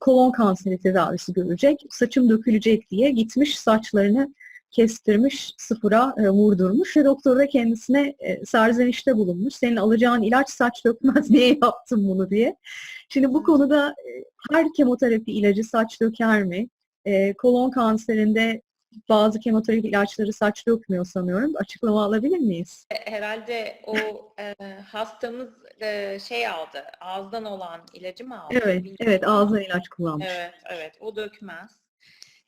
kolon kanseri tedavisi görecek, saçım dökülecek diye gitmiş saçlarını kestirmiş, sıfıra e, vurdurmuş ve doktor da kendisine e, serzenişte bulunmuş. Senin alacağın ilaç saç dökmez, niye yaptın bunu diye. Şimdi bu konuda e, her kemoterapi ilacı saç döker mi? E, kolon kanserinde bazı kemoterapi ilaçları saç dökmüyor sanıyorum. Açıklama alabilir miyiz? Herhalde o e, hastamız e, şey aldı, ağızdan olan ilacı mı aldı? Evet, Bilmiyorum. evet ağızdan ilaç kullanmış. Evet, evet. O dökmez.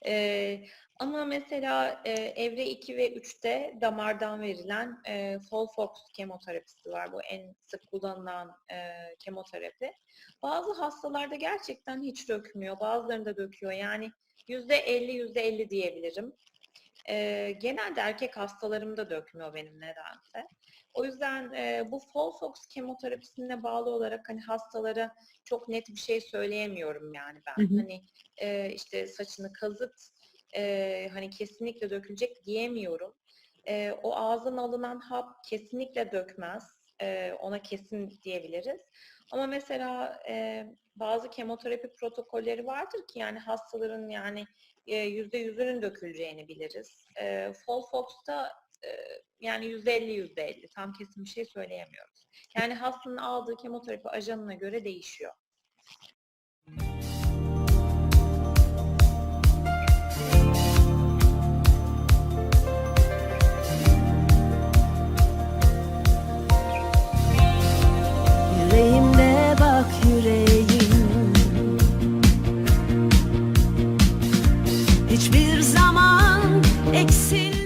Ee, ama mesela e, evre 2 ve 3'te damardan verilen e, Folfox kemoterapisi var. Bu en sık kullanılan e, kemoterapi. Bazı hastalarda gerçekten hiç dökmüyor. Bazılarında döküyor. Yani %50 %50 diyebilirim. E, genelde erkek hastalarımda dökmüyor benim nedense. O yüzden e, bu Folfox kemoterapisine bağlı olarak hani hastalara çok net bir şey söyleyemiyorum yani ben. Hı hı. Hani e, işte saçını kazıt e, hani kesinlikle dökülecek diyemiyorum. E, o ağzın alınan hap kesinlikle dökmez. E, ona kesin diyebiliriz. Ama mesela e, bazı kemoterapi protokolleri vardır ki yani hastaların yani yüzde yüzünün döküleceğini biliriz. E, Folfox'ta e, yani yüzde elli yüzde elli tam kesin bir şey söyleyemiyoruz. Yani hastanın aldığı kemoterapi ajanına göre değişiyor. Yüreğimde bak yüreğim. Hiçbir zaman eksil